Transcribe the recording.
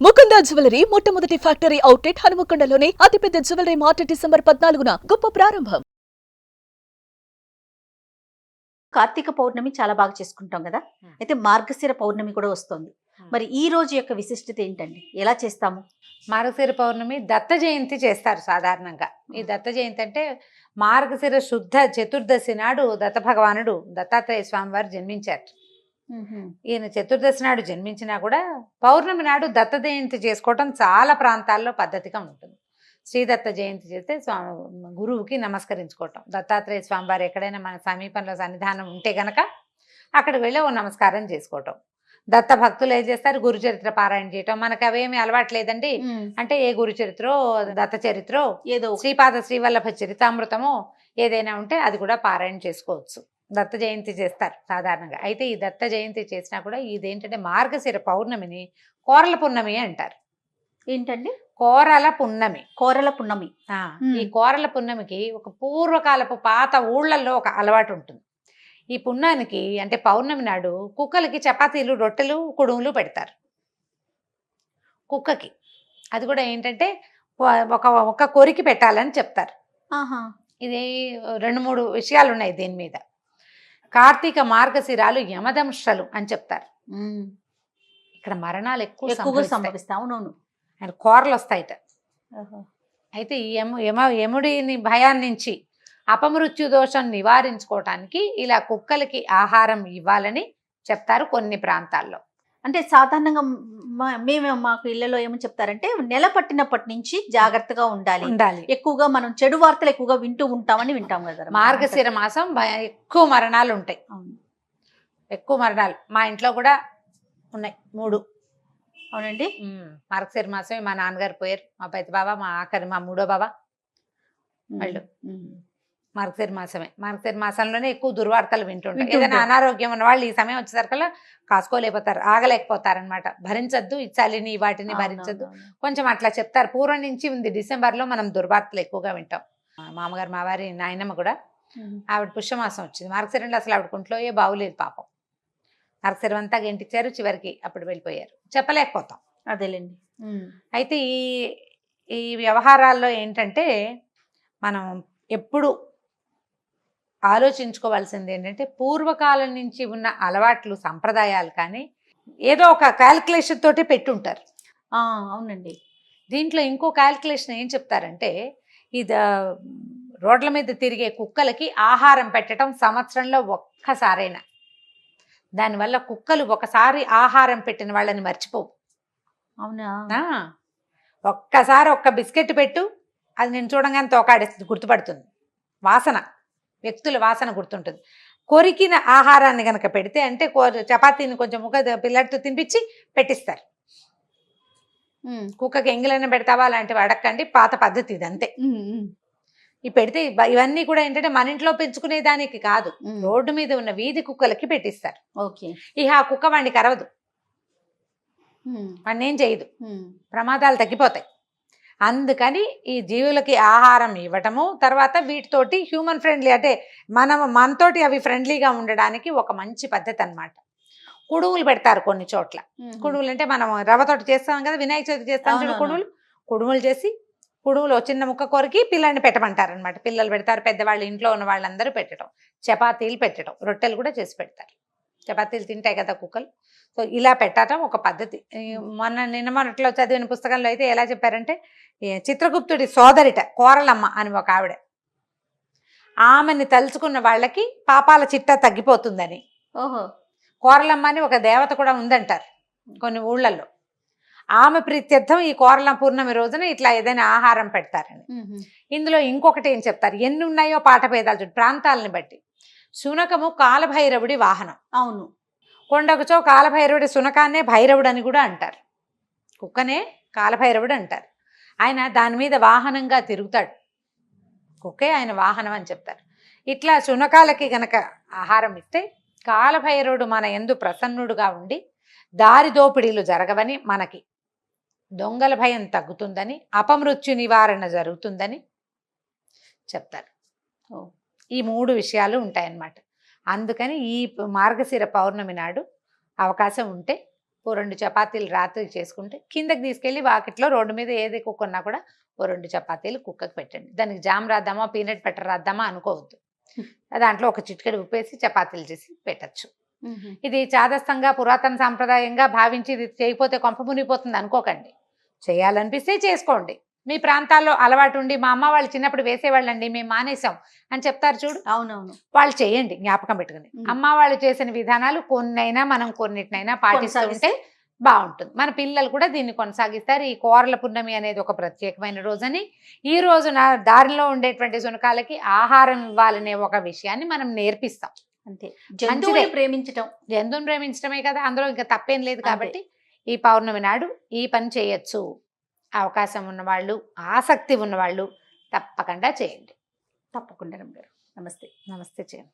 Mukunda jewellery మొట్టమొదటి factory outlet హనుమకొండలోనే అతిపెద్ద జ్యువెలరీ మార్ట్ డిసెంబర్ పద్నాలుగున గొప్ప ప్రారంభం. కార్తీక పౌర్ణమి చాలా బాగా చేసుకుంటాం కదా? Hmm. అయితే మార్గశిర పౌర్ణమి కూడా వస్తుంది. Hmm. మరి ఈ రోజు యొక్క విశిష్టత ఏంటండి? ఎలా చేస్తాము? మార్గశిర పౌర్ణమి దత్త జయంతి చేస్తారు సాధారణంగా. ఈ దత్త జయంతి అంటే మార్గశిర శుద్ధ చతుర్దశి నాడు దత్త భగవానుడు దత్తాత్రేయ స్వామి వారు జన్మించారు. ఈయన చతుర్దశి నాడు జన్మించినా కూడా పౌర్ణమి నాడు దత్త జయంతి చేసుకోవటం చాలా ప్రాంతాల్లో పద్ధతిగా ఉంటుంది. శ్రీదత్త జయంతి చేస్తే స్వామి గురువుకి నమస్కరించుకోవటం. దత్తాత్రేయ స్వామి వారు ఎక్కడైనా మన సమీపంలో సన్నిధానం ఉంటే గనక అక్కడికి వెళ్ళి ఓ నమస్కారం చేసుకోవటం. దత్త భక్తులు ఏం చేస్తారు? గురు చరిత్ర పారాయణ చేయటం. మనకు అవేమి అలవాటు లేదండి. అంటే ఏ గురు చరిత్రో దత్త చరిత్రో ఏదో శ్రీపాద శ్రీవల్లభ చరితామృతమో ఏదైనా ఉంటే అది కూడా పారాయణ చేసుకోవచ్చు. దత్త జయంతి చేస్తారు సాధారణంగా. అయితే ఈ దత్త జయంతి చేసినా కూడా ఇదేంటంటే మార్గశిర పౌర్ణమిని కోరల పున్నమి అంటారు. ఏంటండి? కోరల పున్నమి. కోరల పున్నమి. ఈ కోరల పున్నమికి ఒక పూర్వకాలపు పాత ఊళ్ళల్లో ఒక అలవాటు ఉంటుంది. ఈ పున్నానికి అంటే పౌర్ణమి నాడు కుక్కలకి చపాతీలు రొట్టెలు కుడుములు పెడతారు. కుక్కకి. అది కూడా ఏంటంటే ఒక- ఒక ఒక కొరికి పెట్టాలని చెప్తారు. ఆహా. ఇది రెండు మూడు విషయాలు ఉన్నాయి దీని మీద. కార్తీక మార్గశిరాలు యమదంశలు అని చెప్తారు. ఇక్కడ మరణాలు ఎక్కువ ఎక్కువగా సంభవిస్తాయి. సంభవిస్తాం అవునవును ఆయన కోరలు వస్తాయిట. అయితే ఈ యమ యమ యముడిని భయాన్ని నుంచి అపమృత్యు దోషం నివారించుకోవటానికి ఇలా కుక్కలకి ఆహారం ఇవ్వాలని చెప్తారు కొన్ని ప్రాంతాల్లో అంటే సాధారణంగా మేము మాకు ఇళ్ళలో ఏమని చెప్తారంటే నెల పట్టినప్పటి నుంచి జాగ్రత్తగా ఉండాలి. ఉండాలి. ఎక్కువగా మనం చెడు వార్తలు ఎక్కువగా వింటూ ఉంటామని వింటాం కదా మార్గశిర మాసం ఎక్కువ మరణాలు ఉంటాయి. ఎక్కువ మరణాలు. మా ఇంట్లో కూడా ఉన్నాయి మూడు. అవునండి. మార్గశిర మాసమే మా నాన్నగారు పోయారు. మా పెద్ద బావ మా ఆఖరి మా మూడో బావ. వాళ్ళు. మార్గశిర మాసమే. మార్గశిర మాసంలోనే ఎక్కువ దుర్వార్తలు వింటుంటారు వింటుంటారు. ఏదైనా అనారోగ్యం ఉన్న వాళ్ళు ఈ సమయం వచ్చేసరికల్లా కాసుకోలేకపోతారు ఆగలేకపోతారు అనమాట భరించద్దు ఈ చలిని వాటిని భరించద్దు. కొంచెం అట్లా చెప్తారు. పూర్వం నుంచి ఉంది. డిసెంబర్లో మనం దుర్వార్తలు ఎక్కువగా వింటాం. మామగారు మా వారి నాయనమ్మ కూడా. ఆవిడ పుష్యమాసం వచ్చింది. మార్గశిరంలో అసలు ఆవిడ కుంట్లో ఏ బాగులేదు పాపం. మార్గశిరం అంతా గెంటిచ్చారు చివరికి అప్పుడు వెళ్ళిపోయారు. చెప్పలేకపోతాం. అదేలేండి. అయితే ఈ ఈ వ్యవహారాల్లో ఏంటంటే మనం ఎప్పుడు ఆలోచించుకోవాల్సింది ఏంటంటే పూర్వకాలం నుంచి ఉన్న అలవాట్లు సంప్రదాయాలు కానీ ఏదో ఒక క్యాల్కులేషన్ తోటి పెట్టుంటారు. అవునండి. దీంట్లో ఇంకో క్యాల్కులేషన్ ఏం చెప్తారంటే ఇది రోడ్ల మీద తిరిగే కుక్కలకి ఆహారం పెట్టడం సంవత్సరంలో ఒక్కసారైనా. దానివల్ల కుక్కలు ఒకసారి ఆహారం పెట్టిన వాళ్ళని మర్చిపోవు. అవునా? ఒక్కసారి ఒక్క బిస్కెట్ పెట్టు అది నేను చూడంగానే తోకాడేస్తుంది గుర్తుపడుతుంది. వాసన. వ్యక్తుల వాసన గుర్తుంటుంది. కొరికిన ఆహారాన్ని కనుక పెడితే అంటే చపాతీని కొంచెం ముఖ పిల్లడితో తినిపించి పెట్టిస్తారు. కుక్కకి ఎంగిలైనా పెడతావా అలాంటివి అడగండి పాత పద్ధతి ఇది అంతే. ఈ పెడితే ఇవ- ఇవన్నీ కూడా ఏంటంటే మన ఇంట్లో పెంచుకునే దానికి కాదు. రోడ్డు మీద ఉన్న వీధి కుక్కలకి పెట్టిస్తారు. ఓకే. ఇక ఆ కుక్క వాడికి అరవదు ఉమ్, వాడిని ఏం చేయదు. ప్రమాదాలు తగ్గిపోతాయి. అందుకని ఈ జీవులకి ఆహారం ఇవ్వటము తర్వాత వీటితోటి హ్యూమన్ ఫ్రెండ్లీ అంటే మనం మనతోటి అవి ఫ్రెండ్లీగా ఉండడానికి ఒక మంచి పద్ధతి అన్నమాట కుడుములు పెడతారు కొన్ని చోట్ల. ఉమ్. కుడుములు అంటే మనం రవ్వతోటి చేస్తాం కదా వినాయక చవితి చేస్తాం చూడు. కుడుములు. కుడుములు చేసి కుడుములు ఓ చిన్న ముక్క కొరికి పిల్లల్ని పెట్టమంటారు అనమాట పిల్లలు పెడతారు పెద్దవాళ్ళు ఇంట్లో ఉన్న వాళ్ళందరూ పెట్టడం చపాతీలు పెట్టడం రొట్టెలు కూడా చేసి పెడతారు. చపాతీలు తింటాయి కదా కుక్కలు. సో ఇలా పెట్టడం ఒక పద్ధతి. మొన్న నిన్న మొన్నట్లో చదివిన పుస్తకంలో అయితే ఎలా చెప్పారంటే చిత్రగుప్తుడి సోదరిట కోరలమ్మ అని ఒక ఆవిడ. ఆమెని తలుచుకున్న వాళ్ళకి పాపాల చిట్టా తగ్గిపోతుందని. ఓహో. కోరలమ్మ అని ఒక దేవత కూడా ఉందంటారు కొన్ని ఊళ్ళల్లో. ఆమె ప్రీత్యర్థం ఈ కోరల పూర్ణమి రోజున ఇట్లా ఏదైనా ఆహారం పెడతారని. ఇందులో ఇంకొకటి ఏం చెప్తారు? ఎన్ని ఉన్నాయో పాట భేదాలు చూడు ప్రాంతాలని బట్టి. శునకము కాలభైరవుడి వాహనం. అవును. కొండకుచో కాలభైరవుడి శునకాన్నే భైరవుడు అని కూడా అంటారు. కుక్కనే కాలభైరవుడు అంటారు. ఆయన దాని మీద వాహనంగా తిరుగుతాడు. కుక్కే ఆయన వాహనం అని చెప్తారు. ఇట్లా శునకాలకి గనక ఆహారం ఇస్తే కాలభైరవుడు మన ఎందు ప్రసన్నుడుగా ఉండి దారి దోపిడీలు జరగవని మనకి దొంగల భయం తగ్గుతుందని అపమృత్యు నివారణ జరుగుతుందని చెప్తారు. ఓ. ఈ మూడు విషయాలు ఉంటాయన్నమాట. అందుకని ఈ మార్గశిర పౌర్ణమి నాడు అవకాశం ఉంటే ఓ రెండు చపాతీలు రాత్రి చేసుకుంటే కిందకి తీసుకెళ్ళి వాకిట్లో రోడ్డు మీద ఏది కుక్కున్నా కూడా ఓ రెండు చపాతీలు కుక్కకి పెట్టండి. దానికి జామ్ రాద్దామా పీనట్ బటర్ రాద్దామా అనుకోవద్దు. దాంట్లో ఒక చిటికెడు ఉప్పేసి చపాతీలు చేసి పెట్టచ్చు. ఇది చాదస్తంగా పురాతన సాంప్రదాయంగా భావించి ఇది చేయకపోతే కొంప మునిగిపోతుంది అనుకోకండి. చేయాలనిపిస్తే చేసుకోండి. మీ ప్రాంతాల్లో అలవాటు ఉండి మా అమ్మ వాళ్ళు చిన్నప్పుడు వేసేవాళ్ళండి మేము మానేసాం అని చెప్తారు చూడు. అవునవును. వాళ్ళు చేయండి జ్ఞాపకం పెట్టుకుని మ్మ్. అమ్మ వాళ్ళు చేసిన విధానాలు కొన్నైనా మనం కొన్నిటినైనా పాటిస్తూ కొనసాగిస్తే. ఉంటే బాగుంటుంది. మన పిల్లలు కూడా దీన్ని కొనసాగిస్తారు. ఈ కోరల పున్నమి అనేది ఒక ప్రత్యేకమైన రోజని. ఈ రోజున దారిలో ఉండేటువంటి శునకాలకి ఆహారం ఇవ్వాలనే ఒక విషయాన్ని మనం నేర్పిస్తాం. అంతే. జంతువుని ప్రేమించటం. జంతువుని ప్రేమించడమే కదా అందులో ఇంకా తప్పేం లేదు. కాబట్టి ఈ పౌర్ణమి నాడు ఈ పని చేయొచ్చు. అవకాశం ఉన్నవాళ్ళు ఆసక్తి ఉన్నవాళ్ళు తప్పకుండా చేయండి. తప్పకుండా గారు. నమస్తే. నమస్తే చేయండి.